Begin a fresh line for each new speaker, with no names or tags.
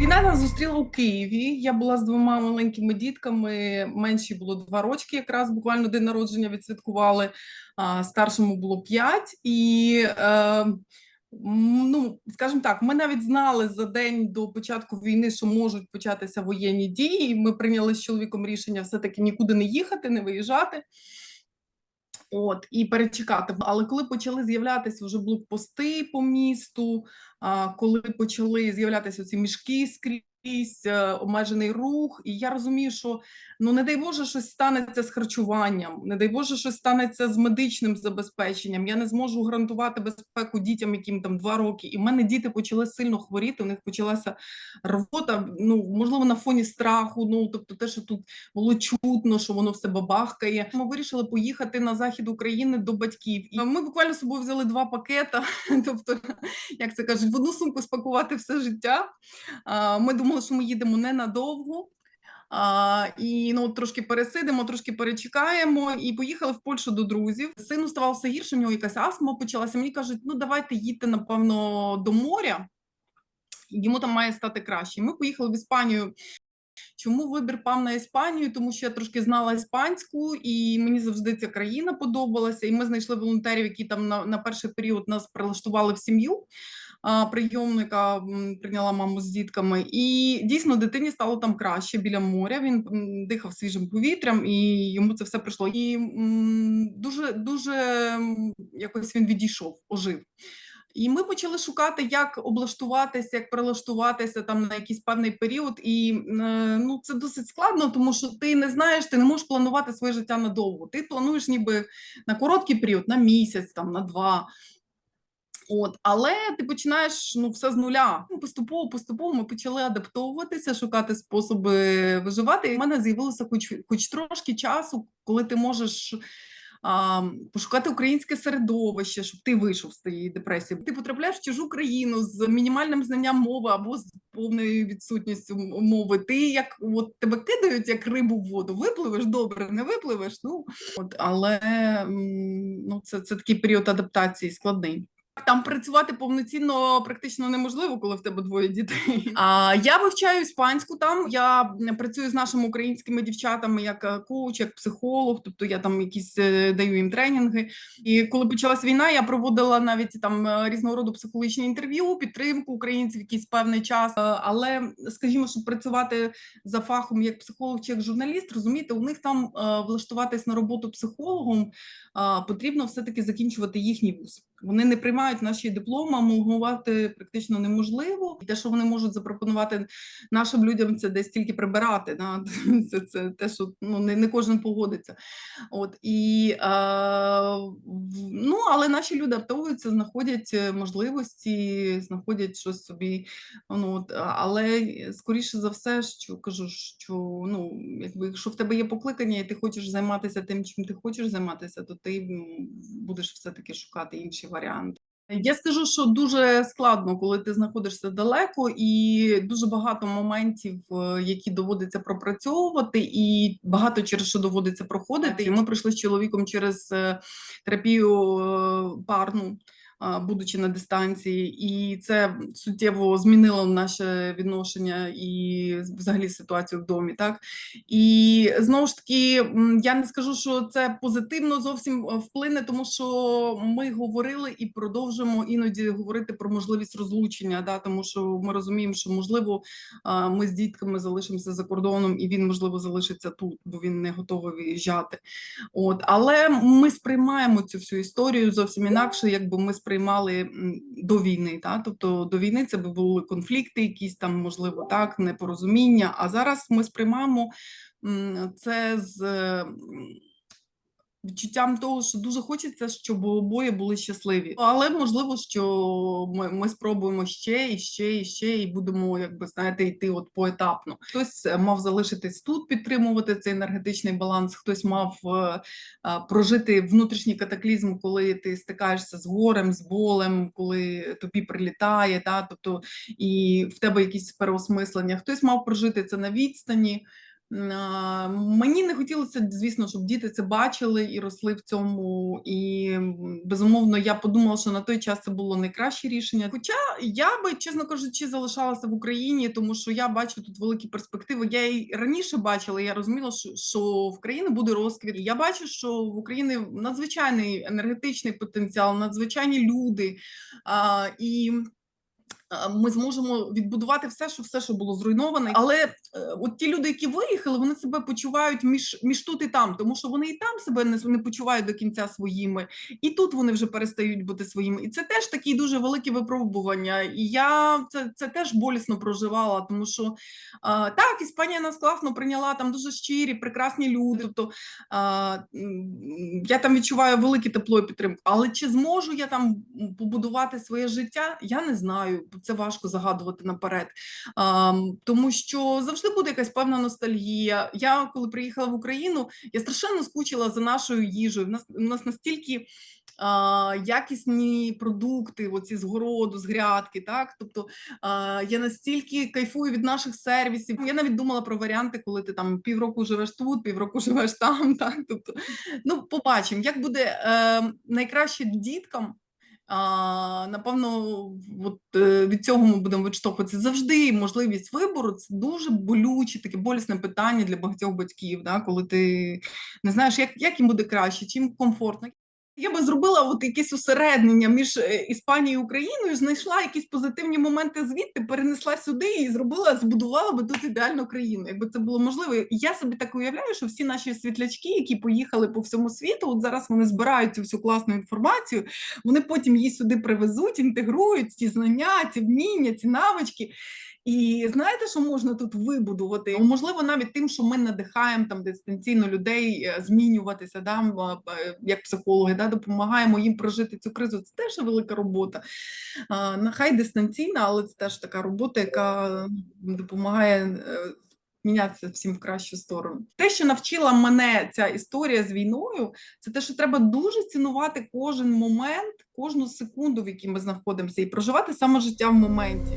Війна нас зустріла у Києві. Я була з двома маленькими дітками. Меншій було два рочки, якраз буквально день народження відсвяткували. А старшому було п'ять. І е, ну, скажімо так, ми навіть знали за день до початку війни, що можуть початися воєнні дії. Ми прийняли з чоловіком рішення все-таки нікуди не їхати, не виїжджати. От і перечекати. Але коли почали з'являтися вже блокпости по місту, коли почали з'являтися ці мішки скрізь, е, обмежений рух, і я розумію, що ну не дай Боже, щось станеться з харчуванням, не дай Боже, щось станеться з медичним забезпеченням. Я не зможу гарантувати безпеку дітям, яким там два роки. І в мене діти почали сильно хворіти. У них почалася рвота. Ну можливо, на фоні страху. Ну тобто, те, що тут було чутно, що воно все бабахкає. Ми вирішили поїхати на захід України до батьків. І ми буквально з собою взяли два пакета. Тобто, як це кажуть, в одну сумку спакувати все життя. Ми думали, що ми їдемо ненадовго. А, і ну трошки пересидимо, трошки перечекаємо, і поїхали в Польщу до друзів. Сину ставало все гірше, у нього якась астма почалася. Мені кажуть, ну давайте їдьте, напевно, до моря, йому там має стати краще. Ми поїхали в Іспанію. Чому вибір пав на Іспанію? Тому що я трошки знала іспанську, і мені завжди ця країна подобалася. І ми знайшли волонтерів, які там на, на перший період нас прилаштували в сім'ю. Прийомника прийняла маму з дітками, і дійсно дитині стало там краще біля моря. Він дихав свіжим повітрям, і йому це все прийшло. І дуже дуже якось він відійшов, ожив. І ми почали шукати, як облаштуватися, як прилаштуватися там на якийсь певний період. І е, ну це досить складно, тому що ти не знаєш, ти не можеш планувати своє життя надовго. Ти плануєш ніби на короткий період, на місяць, там на два. От, але ти починаєш ну все з нуля. Ну, Поступово, поступово ми почали адаптовуватися, шукати способи виживати. І в мене з'явилося хоч, хоч трошки часу, коли ти можеш пошукати українське середовище, щоб ти вийшов з цієї депресії. Ти потрапляєш в чужу країну з мінімальним знанням мови або з повною відсутністю мови. Ти як от тебе кидають як рибу в воду. Випливеш добре, не випливеш. Ну от але ну це, це такий період адаптації складний. Там працювати повноцінно практично неможливо, коли в тебе двоє дітей. А я вивчаю іспанську там. Я працюю з нашими українськими дівчатами як е, коуч, як психолог. Тобто я там якісь е, даю їм тренінги. І коли почалась війна, я проводила навіть там е, різного роду психологічні інтерв'ю, підтримку українців якийсь певний час. Але скажімо, щоб працювати за фахом як психолог чи як журналіст, розумієте, у них там влаштуватись на роботу психологом потрібно все-таки закінчувати їхній вуз. Вони не приймають наші дипломи, а мовувати практично неможливо. І те, що вони можуть запропонувати нашим людям, це десь тільки прибирати. Да? Це, це те, що ну, не, не кожен погодиться. От і е, ну, але наші люди аптовуються, знаходять е, можливості, знаходять щось собі. Ну, от, але скоріше за все, що кажу, що ну, якби, якщо в тебе є покликання, і ти хочеш займатися тим, чим ти хочеш займатися, то ти будеш все-таки шукати інші варіанти. Я скажу, що дуже складно, коли ти знаходишся далеко, і дуже багато моментів, е, які доводиться пропрацьовувати, і багато через що доводиться проходити. І ми пройшли з чоловіком через е, терапію е, парну, будучи на дистанції, і це суттєво змінило наше відношення і взагалі ситуацію в домі. Так і знову ж таки, я не скажу, що це позитивно зовсім е, вплине, тому що ми говорили і продовжуємо іноді говорити про можливість розлучення. Да, тому що ми розуміємо, що можливо ми з дітками залишимося за кордоном, і він можливо залишиться тут, бо він не готовий виїжджати. От, але ми сприймаємо цю всю історію зовсім інакше, якби ми сприймали м, до війни. Та? Тобто до війни це були конфлікти, якісь там, можливо, так, непорозуміння. А зараз ми сприймаємо це з відчуттям того, що дуже хочеться, щоб обоє були щасливі. Але можливо, що ми, ми спробуємо ще і ще і ще, і будемо, якби знаєте, йти от поетапно. Хтось е, мав залишитись тут, підтримувати цей енергетичний баланс, хтось мав е, е, прожити внутрішній катаклізм, коли ти стикаєшся з горем, з болем, коли тобі прилітає, та тобто і в тебе якісь переосмислення. Хтось мав прожити це на відстані. Мені не хотілося, звісно, щоб діти це бачили і росли в цьому. І безумовно, я подумала, що на той час це було найкраще рішення. Хоча я би, чесно кажучи, залишалася в Україні, тому що я бачу тут великі перспективи. Я і раніше бачила, я розуміла, що, в країни буде розквіт. Я бачу, що в Україні надзвичайний енергетичний потенціал, надзвичайні люди. А, і ми зможемо відбудувати все, що все, що було зруйноване. Але е, от ті люди, які виїхали, вони себе почувають між, між тут і там, тому що вони і там себе не, не почувають до кінця своїми, і тут вони вже перестають бути своїми. І це теж такі дуже великі випробування. І я це, це теж болісно проживала, тому що а, так, Іспанія нас класно прийняла, там дуже щирі, прекрасні люди. Тобто а, я там відчуваю велике тепло і підтримку. Але чи зможу я там побудувати своє життя? Я не знаю. Це важко загадувати наперед. Тому що завжди буде якась певна ностальгія. Я коли приїхала в Україну, я страшенно скучила за нашою їжею. В нас у нас настільки. Якісні продукти, оці з городу, з грядки, так тобто я настільки кайфую від наших сервісів. Я навіть думала про варіанти, коли ти там півроку живеш тут, півроку живеш там. Так, тобто, ну побачимо, як буде е, найкраще діткам. А, напевно, от, е, від цього ми будемо відштовхуватися. Завжди можливість вибору це дуже болюче, таке болісне питання для багатьох батьків, да, коли ти не знаєш, як, як їм буде краще, чим комфортно. Я би зробила от якесь усереднення між е, Іспанією і Україною, знайшла якісь позитивні моменти звідти, перенесла сюди і зробила, збудувала би тут ідеальну країну. Якби це було можливо. Я собі так уявляю, що всі наші світлячки, які поїхали по всьому світу, от зараз вони збирають цю всю класну інформацію, вони потім її сюди привезуть, інтегрують ці знання, ці вміння, ці навички. І знаєте, що можна тут вибудувати? Можливо, навіть тим, що ми надихаємо там дистанційно людей е, змінюватися, да, е, як психологи, да, допомагаємо їм прожити цю кризу. Це теж велика робота. А, Нехай дистанційна, але це теж така робота, яка допомагає. е, Мінятися всім в кращу сторону. Те, що навчила мене ця історія з війною, це те, що треба дуже цінувати кожен момент, кожну секунду, в якій ми знаходимося, і проживати саме життя в моменті.